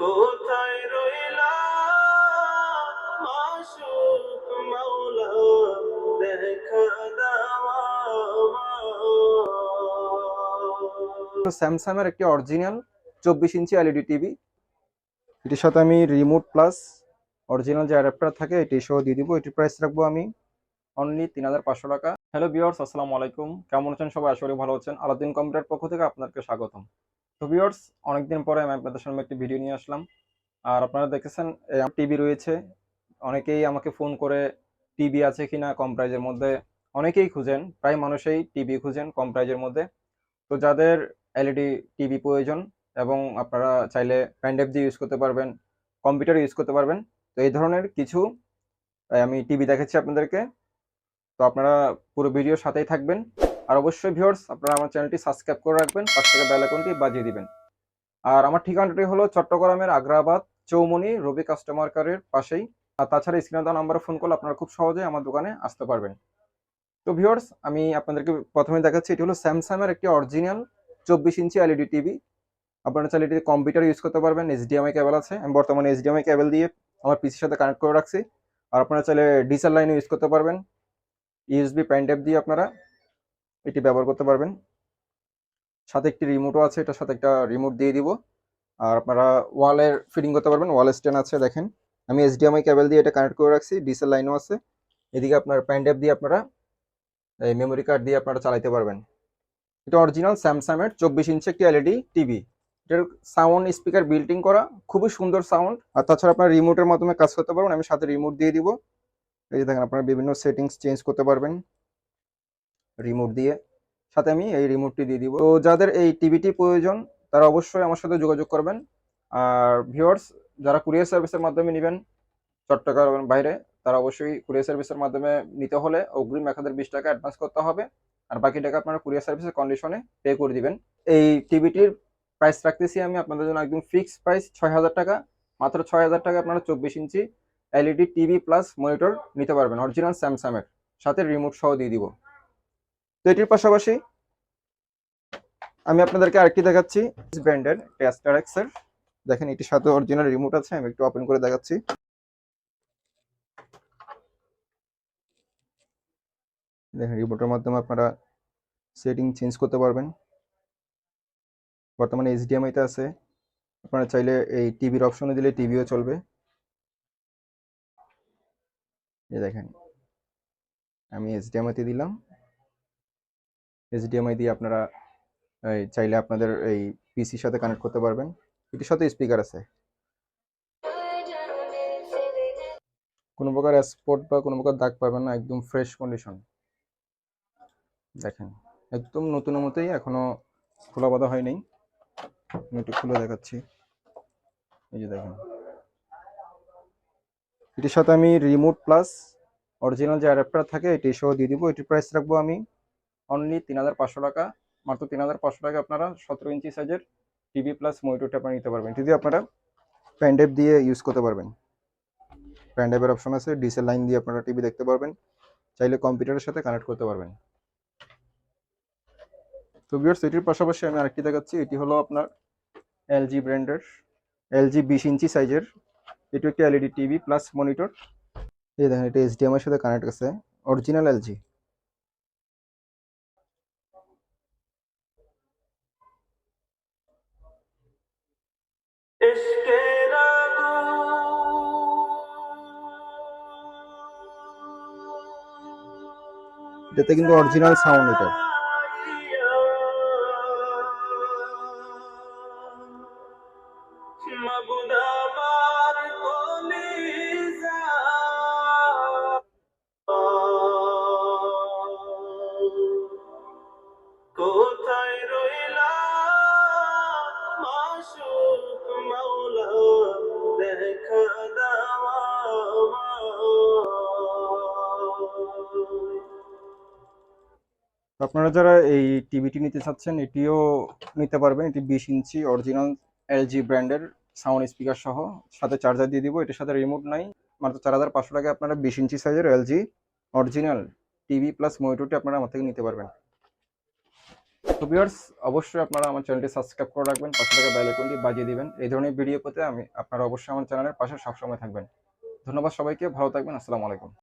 কোথায় রইলা? মাসুক মাওলা, দেখা দাওয়া স্যামসাং এর একটি অরিজিনাল চব্বিশ ইঞ্চি এলইডি টিভি এটির সাথে আমি রিমোট প্লাস অরিজিনাল যে অ্যাডাপ্টার থাকে, এটি সহ দিয়ে দিব। এটির প্রাইস রাখব আমি অনলি তিন হাজার পাঁচশো টাকা। হ্যালো ভিওর্স আসসালামু আলাইকুম। কেমন আছেন সবাই? করি ভালো আছেন। আলাদিন কম্পিউটার পক্ষ থেকে আপনাকে স্বাগতম। তো ভিওর্স অনেকদিন পরে আমি আপনাদের সামনে একটি ভিডিও নিয়ে আসলাম। আর আপনারা দেখেছেন টিভি রয়েছে। অনেকেই আমাকে ফোন করে টিভি আছে কিনা, কম প্রাইজের মধ্যে অনেকেই খুঁজেন। প্রায় মানুষই টিভি খুঁজেন কম প্রাইজের মধ্যে। তো যাদের এলইডি টিভি প্রয়োজন এবং আপনারা চাইলে প্যান্ডেপ দিয়ে ইউজ করতে পারবেন কম্পিউটার ইউজ করতে পারবেন, তো এই ধরনের কিছু আমি টিভি দেখাচ্ছি আপনাদেরকে। তো আপনারা পুরো ভিডিওর সাথেই থাকবেন। আর অবশ্যই ভিউয়ার্স, আপনারা আমার চ্যানেলটি সাবস্ক্রাইব করে রাখবেন পাঁচ টাকা বেল আইকনটি বাজিয়ে দিবেন। আর আমার ঠিকানাটি হলো চট্টগ্রামের আগ্রাবাদ চৌমনি রবি কাস্টমার কেয়ারের পাশেই। আর তাছাড়া স্ক্রিনে দেওয়া নাম্বারে ফোন করলে আপনারা খুব সহজেই আমার দোকানে আসতে পারবেন। তো ভিউয়ার্স, আমি আপনাদেরকে প্রথমে দেখাচ্ছি, এটি হলো স্যামসাং এর একটি অরিজিনাল চব্বিশ ইঞ্চি এলইডি টিভি আপনারা চাইলে এটি কম্পিউটার ইউজ করতে পারবেন এইচডিএমআই কেবল আছে। আমি বর্তমানে এইচডিএমআই কেবল দিয়ে আমার পিসির সাথে কানেক্ট করে রাখছি। আর আপনারা চাইলে ডিসেল লাইন ইউজ করতে পারবেন। ইউএসবি প্যান ড্রাইভ দিয়ে আপনারা এটি ব্যবহার করতে পারবেন। সাথে একটি রিমোটও আছে, এটার সাথে একটা রিমোট দিয়ে দিব। আর আপনারা ওয়ালের ফিটিং করতে পারবেন ওয়াল স্ট্যান্ড আছে দেখেন। আমি এইচডিএমআই কেবল দিয়ে এটা কানেক্ট করে রাখছি ডিসেল লাইনও আছে। এদিকে আপনার প্যান ড্রাইভ দিয়ে আপনারা, এই মেমোরি কার্ড দিয়ে আপনারা চালাইতে পারবেন। এটা অরিজিনাল স্যামসাং এর চব্বিশ ইঞ্চি একটি এলইডি টিভি এটার সাউন্ড স্পিকার বিল্টিং করা, খুবই সুন্দর সাউন্ড আর তাছাড়া আপনার রিমোটের মাধ্যমে কাজ করতে পারবেন, আমি সাথে রিমোট দিয়ে দিব। এই যে দেখেন, আপনারা বিভিন্ন সেটিংস চেঞ্জ করতে পারবেন। রিমোট দিয়ে। সাথে আমি এই রিমোটটি দিয়ে দিব। তো যাদের এই টিভিটি প্রয়োজন, তারা অবশ্যই আমার সাথে যোগাযোগ করবেন। আর ভিউয়ার্স যারা কুরিয়ার সার্ভিসের মাধ্যমে নেবেন চট্টগ্রামের বাইরে, তারা অবশ্যই কুরিয়ার সার্ভিসের মাধ্যমে নিতে হলে অগ্রিম এক হাজার বিশ টাকা অ্যাডভান্স করতে হবে। আর বাকি টাকা আপনারা কুরিয়ার সার্ভিসের কন্ডিশনে পে করে দিবেন। এই টিভিটির প্রাইস রাখতেছি আমি আপনাদের জন্য একদম ফিক্স প্রাইস ছয় হাজার টাকা। মাত্র ছয় হাজার টাকা আপনারা চব্বিশ inch LED TV plus monitor নিতে পারবেন অরিজিনাল স্যামসাং এর। সাথে রিমোট সহ দিয়ে দিব। তো এটির পাশাপাশি আমি আপনাদেরকে আরেকটি দেখাচ্ছি। ব্র্যান্ডের টেস্টার এক্সের দেখেন, এটির সাথে অরিজিনাল রিমোট আছে, আমি একটু ওপেন করে দেখাচ্ছি। দেখেন রিমোটের মাধ্যমে আপনারা সেটিং চেঞ্জ করতে পারবেন। বর্তমানে HDMI তে আছে। আপনারা চাইলে এই টিভির অপশনে দিলে টিভিও চলবে। দেখেন, আমি HDMI তে দিলাম। HDMI দিয়ে আপনারা, এই, চাইলে আপনাদের এই পিসির সাথে কানেক্ট করতে পারবেন। এটির সাথে স্পিকার আছে। কোনো প্রকার স্পট বা কোনো প্রকার দাগ পাবেন না, একদম ফ্রেশ কন্ডিশন দেখেন, একদম নতুনের মতোই এখনও খোলা বাঁধা হয়নি। আমি একটু খুলে দেখাচ্ছি। এই যে দেখেন। এটির সাথে আমি রিমোট প্লাস অরিজিনাল যে অ্যাডাপ্টার থাকে, এটি সহ দিয়ে দিব। এটির প্রাইস রাখব আমি অনলি তিন হাজার পাঁচশো টাকা। মাত্র তিন হাজার পাঁচশো টাকা আপনারা সতেরো ইঞ্চি সাইজের টিভি প্লাস মনিটরটা আপনারা নিতে পারবেন। দিয়ে আপনারা প্যান্ডেপ দিয়ে ইউজ করতে পারবেন। প্যান্ডেপের অপশন আছে ডিসেল লাইন দিয়ে আপনারা টিভি দেখতে পারবেন। চাইলে কম্পিউটারের সাথে কানেক্ট করতে পারবেন। তো ভিউয়ার্স এটির পাশাপাশি আমি আরেকটি দেখাচ্ছি। এটি হলো আপনার এলজি ব্র্যান্ডের এলজি বিশ ইঞ্চি সাইজের। এটি একটি এলইডি টিভি প্লাস মনিটর এই দেখেন, এটা এইচডিএমআই এর সাথে কানেক্ট আছে। অরিজিনাল এলজি এটাতে কিন্তু অরিজিনাল সাউন্ড এটা। দেখা দাওয়া আপনারা যারা এই টিভিটি নিতে চাচ্ছেন, এটিও নিতে পারবেন। এটি বিশ ইঞ্চি অরিজিনাল এলজি ব্র্যান্ডের সাউন্ড স্পিকার সহ। সাথে চার্জার দিয়ে দিব, এটির সাথে রিমোট নাই। মাত্র চার হাজার পাঁচশো টাকায় আপনারা বিশ ইঞ্চি সাইজের এলজি অরিজিনাল টিভি প্লাস মনিটরটি আপনারা আমার থেকে নিতে পারবেন। তো ভিউয়ার্স অবশ্যই আপনারা আমার চ্যানেলটি সাবস্ক্রাইব করে রাখবেন, পাশে থাকা বেল আইকনটি বাজিয়ে দিবেন। এই ধরনের ভিডিও পেতে আমি, আপনারা অবশ্যই আমার চ্যানেলের পাশে সবসময় থাকবেন। ধন্যবাদ সবাইকে, ভালো থাকবেন, আসসালামু আলাইকুম।